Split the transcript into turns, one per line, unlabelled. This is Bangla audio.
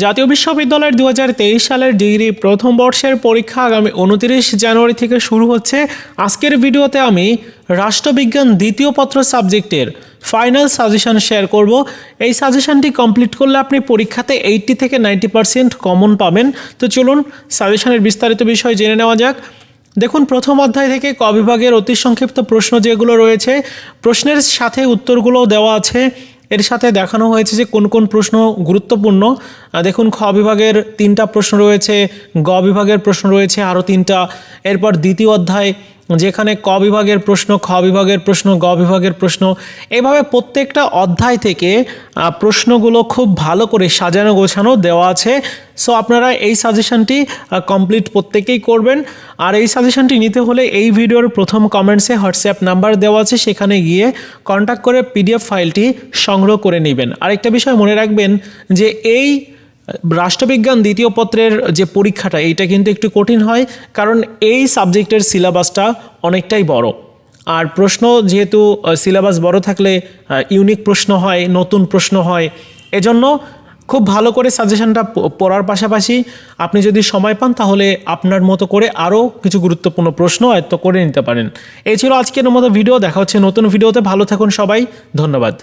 জাতীয় বিশ্ববিদ্যালয়ের দু হাজার তেইশ সালের ডিগ্রি প্রথম বর্ষের পরীক্ষা আগামী উনতিরিশ জানুয়ারি থেকে শুরু হচ্ছে। আজকের ভিডিওতে আমি রাষ্ট্রবিজ্ঞান দ্বিতীয় পত্র সাবজেক্টের ফাইনাল সাজেশন শেয়ার করব। এই সাজেশনটি কমপ্লিট করলে আপনি পরীক্ষাতে এইট্টি থেকে নাইনটি পার্সেন্ট কমন পাবেন। তো চলুন, সাজেশনের বিস্তারিত বিষয় জেনে নেওয়া যাক। দেখুন, প্রথম অধ্যায় থেকে ক বিভাগের অতি সংক্ষিপ্ত প্রশ্ন যেগুলো রয়েছে, প্রশ্নের সাথে উত্তরগুলোও দেওয়া আছে। এর সাথে দেখানো হয়েছে যে কোন কোন প্রশ্ন গুরুত্বপূর্ণ। দেখুন, খ বিভাগের তিনটা প্রশ্ন রয়েছে, গ বিভাগের প্রশ্ন রয়েছে আরও তিনটা। এরপর দ্বিতীয় অধ্যায় যেখানে ক বিভাগের প্রশ্ন, খ বিভাগের প্রশ্ন, গ বিভাগের প্রশ্ন, এভাবে প্রত্যেকটা অধ্যায় থেকে প্রশ্নগুলো খুব ভালো করে সাজানো গোছানো দেওয়া আছে। সো আপনারা এই সাজেশনটি কমপ্লিট প্রত্যেকেই করবেন। আর এই সাজেশনটি নিতে হলে এই ভিডিওর প্রথম কমেন্টসে হোয়াটসঅ্যাপ নাম্বার দেওয়া আছে। সেখানে গিয়ে কন্ট্যাক্ট করে পিডিএফ ফাইলটি সংগ্রহ করে নেবেন। আরেকটা বিষয় মনে রাখবেন যে এই রাষ্ট্রবিজ্ঞান দ্বিতীয় পত্রের যে পরীক্ষাটা, এইটা কিন্তু একটু কঠিন হয়, কারণ এই সাবজেক্টের সিলেবাসটা অনেকটাই বড়। আর প্রশ্ন যেহেতু সিলেবাস বড় থাকলে ইউনিক প্রশ্ন হয়, নতুন প্রশ্ন হয়, এজন্য খুব ভালো করে সাজেশনটা পড়ার পাশাপাশি আপনি যদি সময় পান, তাহলে আপনার মতো করে আরও কিছু গুরুত্বপূর্ণ প্রশ্ন আয়ত্ত করে নিতে পারেন। এই ছিল আজকের মতো ভিডিও, দেখা হচ্ছে নতুন ভিডিওতে, ভালো থাকুন সবাই, ধন্যবাদ।